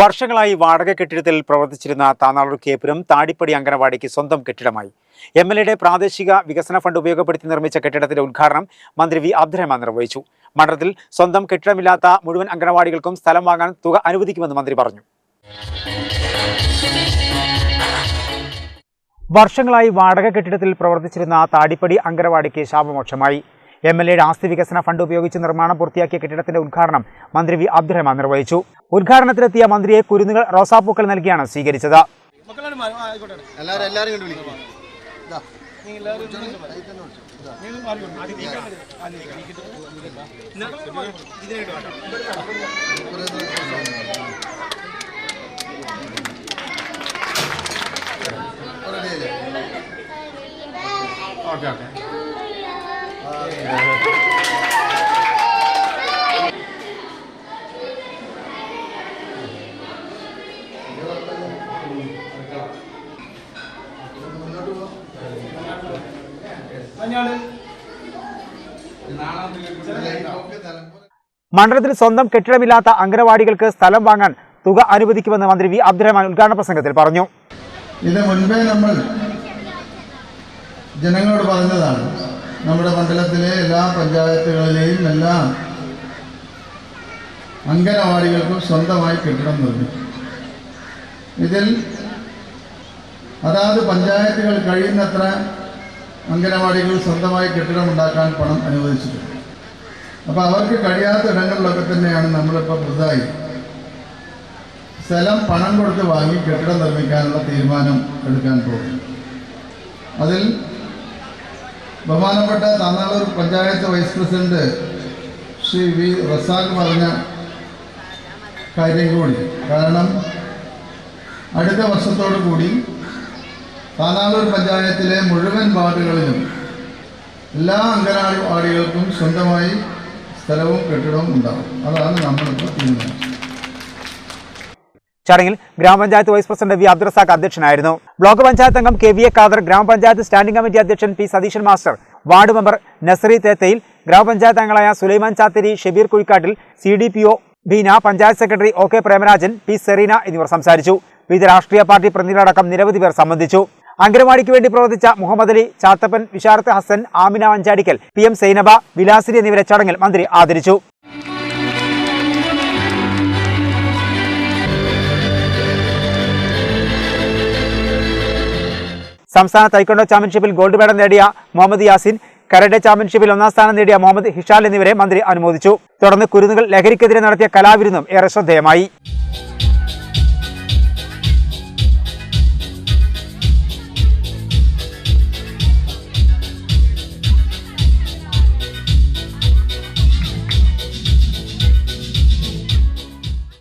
വർഷങ്ങളായി വാടക കെട്ടിടത്തിൽ പ്രവർത്തിച്ചിരുന്ന താനാളൂർ കേപ്പുരം താടിപ്പടി അംഗനവാടിക്ക് സ്വന്തം കെട്ടിടമായി. എം എൽ എയുടെ പ്രാദേശിക വികസന ഫണ്ട് ഉപയോഗപ്പെടുത്തി നിർമ്മിച്ച കെട്ടിടത്തിന്റെ ഉദ്ഘാടനം മന്ത്രി വി അബ്ദുറഹ്മാൻ നിർവഹിച്ചു. മണ്ഡലത്തിൽ സ്വന്തം കെട്ടിടമില്ലാത്ത മുഴുവൻ അംഗനവാടികൾക്കും സ്ഥലം വാങ്ങാൻ തുക അനുവദിക്കുമെന്ന് മന്ത്രി പറഞ്ഞു. വർഷങ്ങളായി വാടക കെട്ടിടത്തിൽ പ്രവർത്തിച്ചിരുന്ന താടിപ്പടി അങ്കനവാടിക്ക് ശാപമോക്ഷമായി. എം എൽ എയുടെ ആസ്തി വികസന ഫണ്ട് ഉപയോഗിച്ച് നിർമ്മാണം പൂർത്തിയാക്കിയ കെട്ടിടത്തിന്റെ ഉദ്ഘാടനം മന്ത്രി വി അബ്ദുറഹ്മാൻ നിർവഹിച്ചു ഉദ്ഘാടനത്തിലെത്തിയ മന്ത്രിയെ കുരുന്നുകൾ റോസാപ്പൂക്കൾ നൽകിയാണ് സ്വീകരിച്ചത് ഓക്കെ എല്ലാരും മണ്ഡലത്തിൽ സ്വന്തം കെട്ടിടമില്ലാത്ത അംഗനവാടികൾക്ക് സ്ഥലം വാങ്ങാൻ തുക അനുവദിക്കുമെന്ന് മന്ത്രി വി. അബ്ദുറഹ്മാൻ ഉദ്ഘാടന പ്രസംഗത്തിൽ പറഞ്ഞു. ഇത് മുൻപേ നമ്മൾ ജനങ്ങളോട് പറഞ്ഞതാണ് നമ്മുടെ മണ്ഡലത്തിലെ എല്ലാ പഞ്ചായത്തുകളിലെയും എല്ലാ അംഗനവാടികൾക്കും സ്വന്തമായി കെട്ടിടം നിർമ്മിക്കും. ഇതിൽ അതാത് പഞ്ചായത്തുകൾ കഴിയുന്നത്ര അംഗനവാടികൾ സ്വന്തമായി കെട്ടിടം ഉണ്ടാക്കാൻ പണം അനുവദിച്ചിട്ടുണ്ട്. അപ്പോൾ അവർക്ക് കഴിയാത്ത ഇടങ്ങളിലൊക്കെ തന്നെയാണ് നമ്മളിപ്പോൾ പുതുതായി സ്ഥലം പണം കൊടുത്ത് വാങ്ങി കെട്ടിടം നിർമ്മിക്കാനുള്ള തീരുമാനം എടുക്കാൻ പോകും അതിൽ ബഹുമാനപ്പെട്ട Thanalur panchayat vice president Shri V Razak പറഞ്ഞ കാര്യം കൂടി. കാരണം അടുത്ത വർഷത്തോടു കൂടി താനാളൂർ പഞ്ചായത്തിലെ മുഴുവൻ വാർഡുകളിലും എല്ലാ അംഗനവാടികൾക്കും സ്വന്തമായി സ്ഥലവും കെട്ടിടവും ഉണ്ടാവും അതാണ് നമ്മളിപ്പോൾ തീരുമാനിച്ചത് ചടങ്ങിൽ ഗ്രാമപഞ്ചായത്ത് വൈസ് പ്രസിഡന്റ് വി അബ്ദുറസാഖ് അധ്യക്ഷനായിരുന്നു. ബ്ലോക്ക് പഞ്ചായത്ത് അംഗം കെ വി എ ഖാദർ ഗ്രാമപഞ്ചായത്ത് സ്റ്റാൻഡിംഗ് കമ്മിറ്റി അധ്യക്ഷൻ P Satheesan master ward member Nasari Thethayil ഗ്രാമപഞ്ചായത്ത് അംഗങ്ങളായ Sulaiman Chathiri Shabeer Kuzhikkattil C D P O Beena panchayat secretary O K Premarajan P Sereena എന്നിവർ സംസാരിച്ചു. വിവിധ രാഷ്ട്രീയ പാർട്ടി പ്രതിനിധികളടക്കം നിരവധി പേർ സംബന്ധിച്ചു. അംഗനവാടിക്ക് വേണ്ടി പ്രവർത്തിച്ച മുഹമ്മദ് അലി ചാത്തപ്പൻ വിശാർത്ത് ഹസൻ ആമിന വഞ്ചാടിക്കൽ പി എം സൈനബ വിലാസിരി എന്നിവരെ ചടങ്ങിൽ മന്ത്രി ആദരിച്ചു. സംസ്ഥാന തൈക്കൊണ്ടോ ചാമ്പ്യൻഷിപ്പിൽ ഗോൾഡ് മെഡൽ നേടിയ മുഹമ്മദ് യാസിൻ കരഡെ ചാമ്പ്യൻഷിപ്പിൽ ഒന്നാം സ്ഥാനം നേടിയ മുഹമ്മദ് ഹിഷാൽ എന്നിവരെ മന്ത്രി അനുമോദിച്ചു. തുടർന്ന് കുരുന്നുകൾ ലഹരിക്കെതിരെ നടത്തിയ കലാവിരുന്നും ഏറെ ശ്രദ്ധേയമായി.